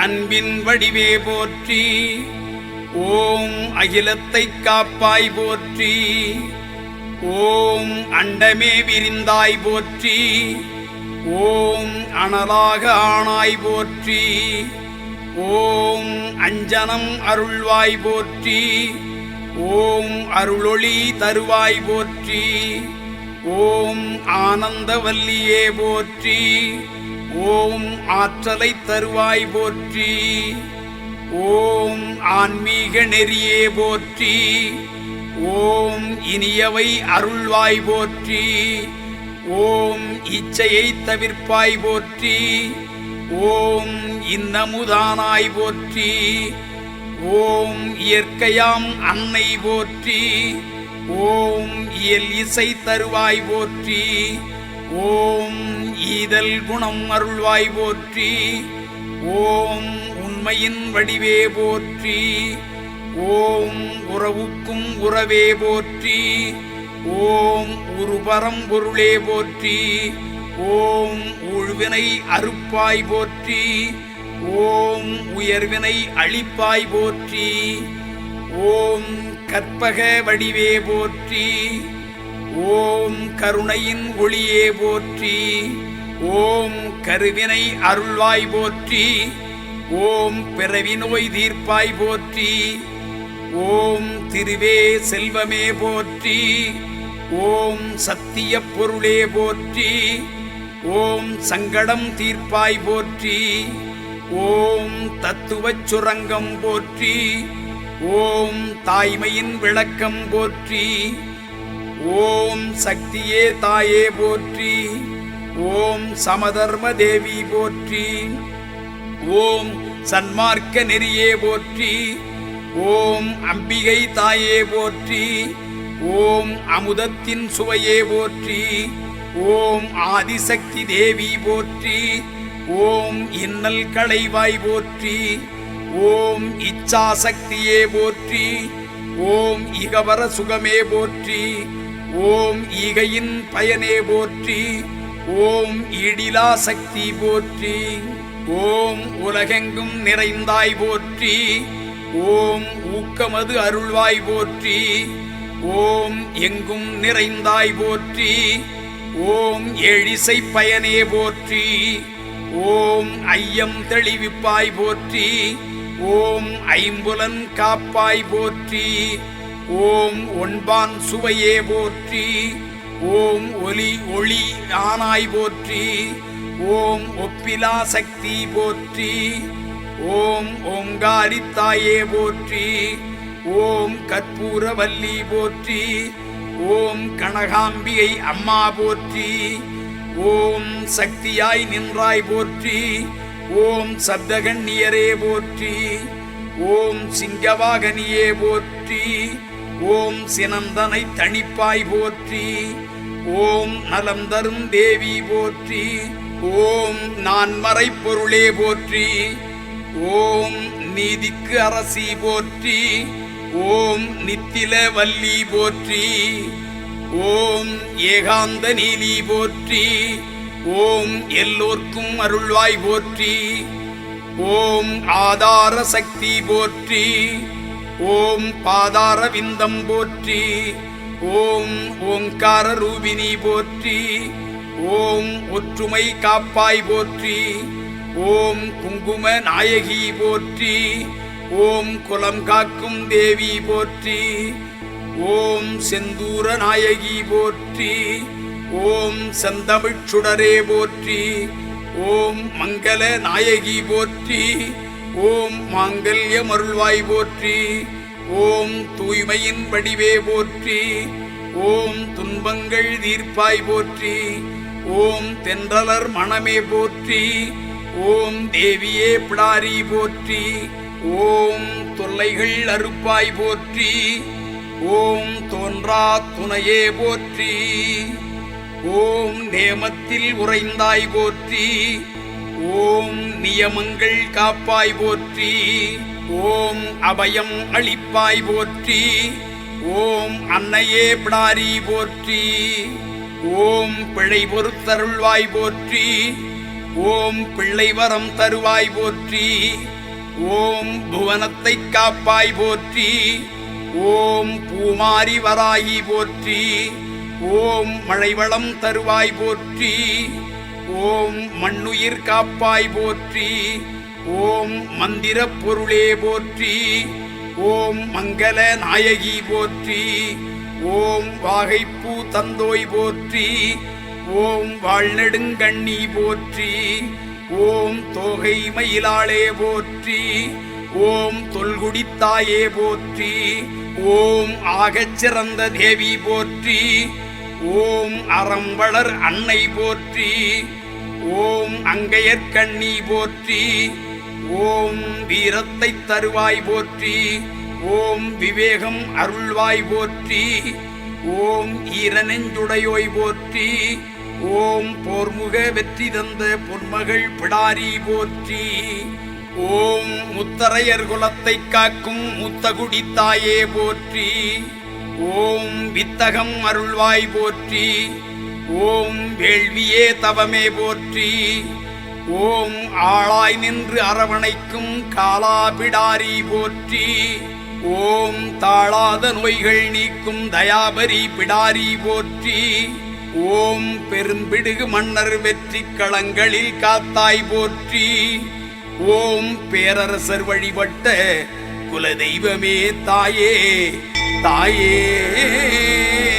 அன்பின் வடிவே போற்றி ஓம் அகிலத்தை காப்பாய் போற்றி ஓம் அண்டமே விரிந்தாய் போற்றி ஓம் அனலாக ஆனாய் போற்றி ஓம் அஞ்சனம் அருள்வாய் போற்றி ஓம் அருளொளி தருவாய் போற்றி ஓம் ஆனந்தவல்லியே போற்றி ஓம் ஆற்றலை தருவாய் போற்றி. ஓம் ஆன்மீக நெறியே போற்றி. ஓம் இனியவை அருள்வாய் போற்றி. ஓம் இச்சையை தவிர்ப்பாய் போற்றி. ஓம் இன்னமுதானாய் போற்றி. ஓம் இயற்கையாம் அன்னை போற்றி. ஓம் இயல் இசை தருவாய் போற்றி. ஓம் ஈதல் குணம் அருள்வாய் போற்றி. ஓம் உண்மையின் வடிவே போற்றி. ஓம் உறவுக்கும் உறவே போற்றி. ஓம் உருபரம் பொருளே போற்றி. ஓம் உழ்வினை அறுப்பாய் போற்றி. ஓம் உயர்வினை அழிப்பாய் போற்றி. ஓம் கற்பக வடிவே போற்றி. ஓம் கருணையின் ஒளியே போற்றி ஓம் கருவினை அருள்வாய் போற்றி ஓம் பிறவி நோய் தீர்ப்பாய் போற்றி ஓம் திருவே செல்வமே போற்றி ஓம் சத்திய பொருளே போற்றி ஓம் சங்கடம் தீர்ப்பாய் போற்றி ஓம் தத்துவச் சுரங்கம் போற்றி ஓம் தாய்மையின் விளக்கம் போற்றி ஓம் சக்தியே தாயே போற்றி. ஓம் சமதர்ம தேவி போற்றி. ஓம் சன்மார்க்க நெறியே போற்றி. ஓம் அம்பிகை தாயே போற்றி. ஓம் அமுதத்தின் சுவையே போற்றி. ஓம் ஆதிசக்தி தேவி போற்றி. ஓம் இன்னல் களைவாய் போற்றி. ஓம் இச்சாசக்தியே போற்றி. ஓம் இகவர சுகமே போற்றி. ஓம் ஈகையின் பயனே போற்றி ஓம் இடிலா சக்தி போற்றி ஓம் உலகெங்கும் நிறைந்தாய் போற்றி ஓம் ஊக்கமது அருள்வாய் போற்றி ஓம் எங்கும் நிறைந்தாய் போற்றி ஓம் எழிசை பயனே போற்றி ஓம் ஐயம் தெளிவிப்பாய் போற்றி ஓம் ஐம்புலன் காப்பாய் போற்றி ஓம் ஒன்பான் சுவையே போற்றி. ஓம் ஒலி ஒளி ஆனாய் போற்றி. ஓம் ஒப்பிலா சக்தி போற்றி. ஓம் ஓங்காரித்தாயே போற்றி. ஓம் கற்பூரவல்லி போற்றி. ஓம் கனகாம்பிகை அம்மா போற்றி. ஓம் சக்தியாய் நின்றாய் போற்றி. ஓம் சப்தகண்ணியரே போற்றி. ஓம் சிங்கவாகனியே போற்றி. ஓம் சினந்தனை தணிப்பாய் போற்றி ஓம் நலம் தரும் தேவி போற்றி ஓம் நான்மறை பொருளே போற்றி ஓம் நீதிக்கு அரசி போற்றி ஓம் நித்தில வல்லி போற்றி ஓம் ஏகாந்த நீலி போற்றி ஓம் எல்லோர்க்கும் அருள்வாய் போற்றி ஓம் ஆதார சக்தி போற்றி ஓம் பாதார விந்தம் போற்றி ஓம் ஓங்கார ரூபினி போற்றி ஓம் ஒற்றுமை காப்பாய் போற்றி ஓம் குங்கும நாயகி போற்றி ஓம் குலம் காக்கும் தேவி போற்றி ஓம் செந்தூர நாயகி போற்றி ஓம் செந்தமிழ்ச் சுடரே போற்றி ஓம் மங்கள நாயகி போற்றி ஓம் மாங்கல்ய மருள்வாய் போற்றி ஓம் தூய்மையின் வடிவே போற்றி ஓம் துன்பங்கள் தீர்ப்பாய் போற்றி ஓம் தென்றலர் மணமே போற்றி ஓம் தேவியே பிடாரி போற்றி ஓம் தொல்லைகள் அறுப்பாய் போற்றி ஓம் தோன்றா துணையே போற்றி ஓம் நேமத்தில் உறைந்தாய் போற்றி ஓம் நியமங்கள் காப்பாய் போற்றி. ஓம் அபயம் அளிப்பாய் போற்றி. ஓம் அன்னையே பிடாரி போற்றி. ஓம் பிழை பொறுத்தருள்வாய் போற்றி. ஓம் பிள்ளை வரம் தருவாய் போற்றி. ஓம் புவனத்தை காப்பாய் போற்றி. ஓம் பூமாரி வராயி போற்றி. ஓம் மழைவளம் தருவாய் போற்றி. ஓம் மண்ணுயிர் காப்பாய் போற்றி. ஓம் மந்திரப் பொருளே போற்றி. ஓம் மங்கள நாயகி போற்றி. ஓம் வாகைப்பூ தந்தோய் போற்றி. ஓம் வாழ்நெடுங்கண்ணி போற்றி. ஓம் தோகை மயிலாளே போற்றி. ஓம் தொல்குடித்தாயே போற்றி. ஓம் ஆகச் சிறந்த தேவி போற்றி. ஓம் அறம்பளர் அன்னை போற்றி ஓம் அங்கையற்கண்ணி போற்றி ஓம் வீரத்தை தருவாய் போற்றி ஓம் விவேகம் அருள்வாய் போற்றி ஓம் ஈரநெஞ்சுடையோய் போற்றி ஓம் போர்முக வெற்றி தந்த பொன்மகள் பிடாரி போற்றி ஓம் முத்தரையர் குலத்தை காக்கும் முத்தகுடி தாயே போற்றி ஓம் வித்தகம் அருள்வாய் போற்றி. ஓம் வேள்வியே தவமே போற்றி. ஓம் ஆளாய் நின்று அரவணைக்கும் காலாபிடாரி போற்றி. ஓம் தாழாத நோய்கள் நீக்கும் தயாபரி பிடாரி போற்றி. ஓம் பெரும்பிடுகு மன்னர் வெற்றி களங்களில் காத்தாய் போற்றி. ஓம் பேரரசர் வழிபட்ட குலதெய்வமே தாயே. தாயே.